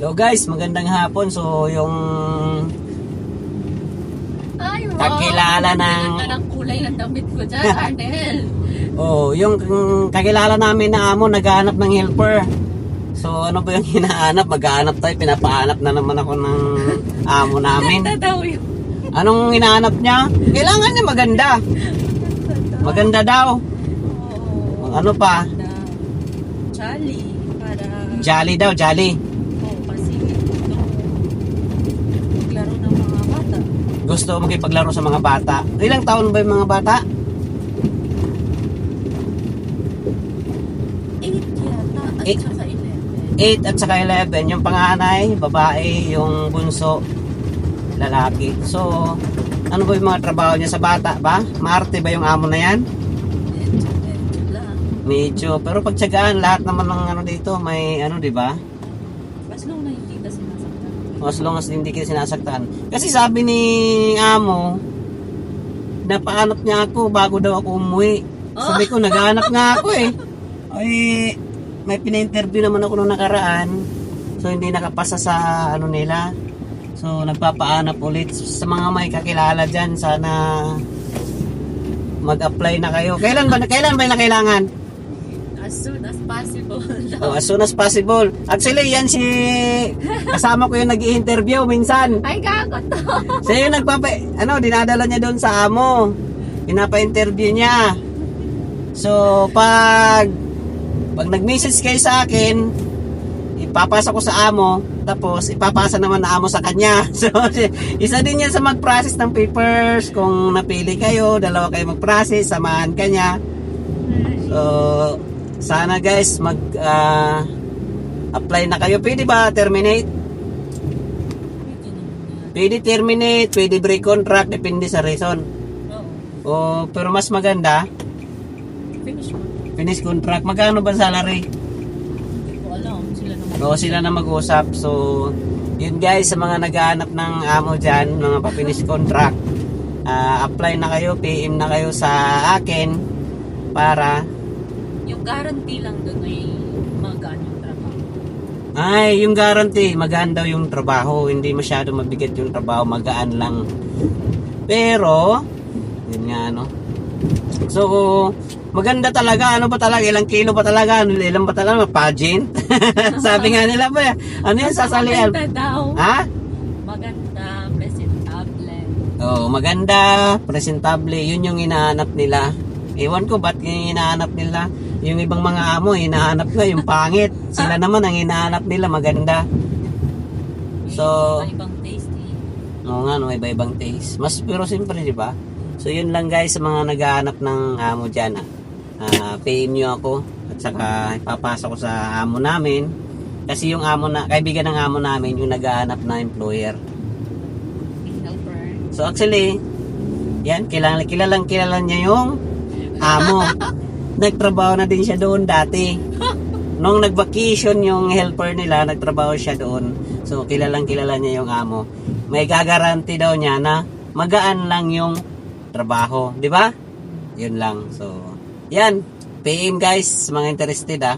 Yo guys, magandang hapon. So, yung Ay, wow. Kakilala ng- Ang ng kulay ng damit ko dyan, Arnel. oh, yung mm, kakilala namin na amo naghahanap ng helper. So, ano ba yung hinahanap? Maghahanap tayo, pinapahanap na naman ako ng amo namin. Ganda daw yun. Anong hinahanap niya? Kailangan niya maganda. Maganda daw. Oo. Ano pa? Na Jolly. Para... Jolly daw, jolly. Oo, kasi gusto maglaro ng mga bata. Gusto makipaglaro sa mga bata. Ilang taon ba yung mga bata? Eight yata. At Eight. saka 11. 8 at saka 11. Yung panganay, babae, yung bunso, lalaki. So, ano ba yung mga trabaho niya sa bata ba? Maarte ba yung amo na yan? Medyo. Medyo. Pero pagtsagaan, lahat naman ng ano dito, may ano, di ba? Mas long na hindi ka sinasaktan. As long as hindi kita sinasaktan. Kasi sabi ni amo, napahanap niya ako bago daw ako umuwi. Sabi ko, naghahanap nga ako eh. Ay, may pina-interview naman ako nung nakaraan. So, hindi nakapasa sa ano nila. So, nagpapaanap ulit sa mga may kakilala dyan. Sana mag-apply na kayo. Kailan ba, kailan ba na kailangan? As soon as possible. Oh, as soon as possible. Actually, yan si kasama ko yung nag interview minsan. Ay, gago to. Siya yung nagpapa, ano, dinadala niya doon sa amo. Pinapa-interview niya. So, pag, pag nag-message kayo sa akin, ipapasa ko sa amo, tapos ipapasa naman na amo sa kanya. So, isa din yan sa mag-process ng papers. Kung napili kayo, dalawa kayo mag-process, samahan ka niya. So, sana guys, mag, ah, apply na kayo. Pwede ba terminate? Pwede terminate, pwede break contract, depende sa reason. Oo. O, pero mas maganda, Finish mo. finish contract. Magkano ba salary? Hindi ko alam. Sila naman. O, sila na mag-usap. So, yun guys, sa mga naghahanap ng amo dyan, mga pa-finish contract, ah, apply na kayo, PM na kayo sa akin para, Yung guarantee lang doon ay magaan yung trabaho. ay, yung guarantee, magaan daw yung trabaho. Hindi masyado mabigat yung trabaho, magaan lang. Pero, yun nga, no? So, maganda talaga. Ano ba talaga? Ilang kilo ba talaga? Ano, ilang ba talaga? Pageant? Sabi nga nila ba? Ano yung sasalian? Maganda daw. Ha? Maganda, presentable. Oh, maganda, presentable. Yun yung hinahanap nila. Ewan ko ba't yung hinahanap nila. Yung ibang mga amo, hinahanap na yung pangit. Sila naman ang hinahanap nila maganda. So, Ibang taste eh. Oo nga, no, iba-ibang taste. Mas, pero siyempre, di ba? So, yun lang guys, sa mga naghahanap ng amo dyan, ah. Ah, PM nyo ako. At saka, ipapasa ko sa amo namin. Kasi yung amo na, kaibigan ng amo namin, yung naghahanap na employer. Helper. So, actually, yan, kilala, kilalang kilala niya yung amo. Nagtrabaho na din siya doon dati. Nung nag-vacation yung helper nila, nagtrabaho siya doon. So, kilalang kilala niya yung amo. May gagaranti daw niya na magaan lang yung trabaho. Di ba? Yun lang. So, yan. PM guys, mga interested ah.